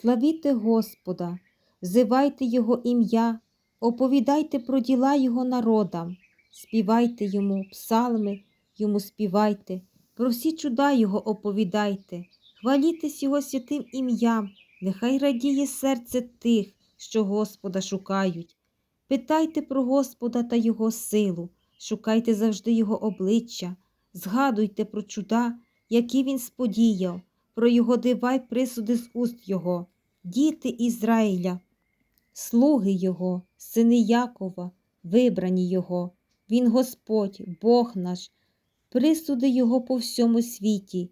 Славіте Господа, взивайте Його ім'я, оповідайте про діла Його народам, співайте йому псалми, йому співайте, про всі чуда Його оповідайте, хвалітесь Його святим ім'ям, нехай радіє серце тих, що Господа шукають. Питайте про Господа та Його силу, шукайте завжди Його обличчя, згадуйте про чуда, які Він сподіяв, про Його дива й присуди з уст Його, діти Ізраїля, слуги Його, сини Якова, вибрані Його, Він Господь, Бог наш, присуди Його по всьому світі.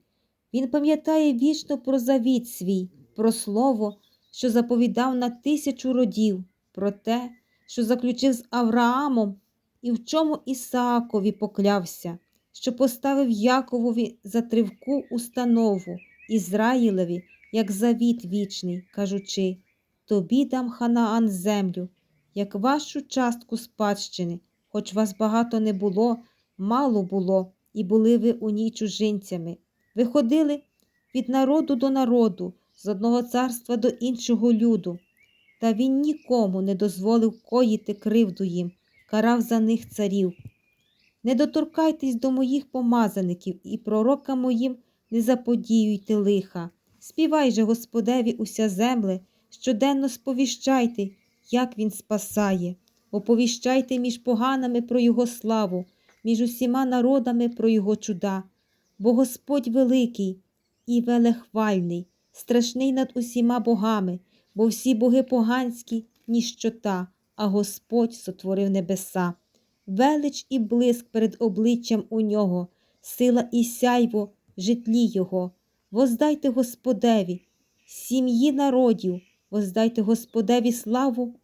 Він пам'ятає вічно про завіт свій, про слово, що заповідав на тисячу родів, про те, що заключив з Авраамом і в чому Ісаакові поклявся, що поставив Яковові за тривку установу, Ізраїлеві, як завіт вічний, кажучи Тобі дам Ханаан землю, як вашу частку спадщини, хоч вас багато не було, мало було, і були ви у ній чужинцями. Ви ходили від народу до народу, з одного царства до іншого люду. Та він нікому не дозволив коїти кривду їм, карав за них царів. Не доторкайтесь до моїх помазаників і пророка моїм не заподіюйте лиха. Співай же Господеві уся земле, щоденно сповіщайте, як він спасає, оповіщайте між поганами про Його славу, між усіма народами про Його чуда. Бо Господь великий і велехвальний, страшний над усіма богами, бо всі боги поганські ніщота, а Господь сотворив небеса. Велич і блиск перед обличчям у нього, сила і сяйво житлі Його. Воздайте Господеві, сім'ї народів, воздайте Господеві славу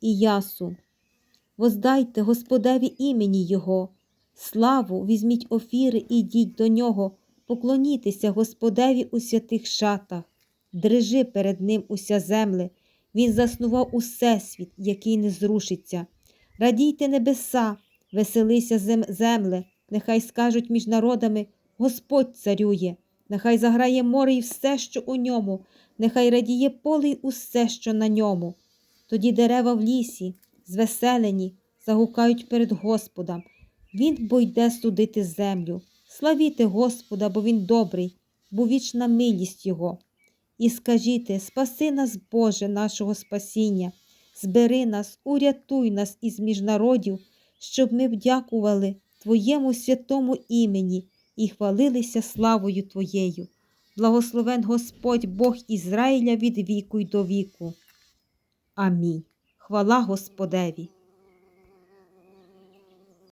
і ясу. Воздайте Господеві імені Його, славу, візьміть офіри, і йдіть до нього, поклонітеся Господеві у святих шатах, дрижи перед ним уся земле, Він заснував усесвіт, який не зрушиться. Радійте небеса, веселися зем- земле, нехай скажуть між народами Господь царює, нехай заграє море і все, що у ньому, нехай радіє поле й усе, що на ньому. Тоді дерева в лісі, звеселені, загукають перед Господом. Він бо йде судити землю. Славіте Господа, бо Він добрий, бо вічна милість Його. І скажіте, спаси нас, Боже, нашого спасіння, збери нас, урятуй нас із міжнародів, щоб ми вдякували Твоєму святому імені і хвалилися славою Твоєю. Благословен Господь Бог Ізраїля від віку й до віку. Амінь. Хвала Господеві.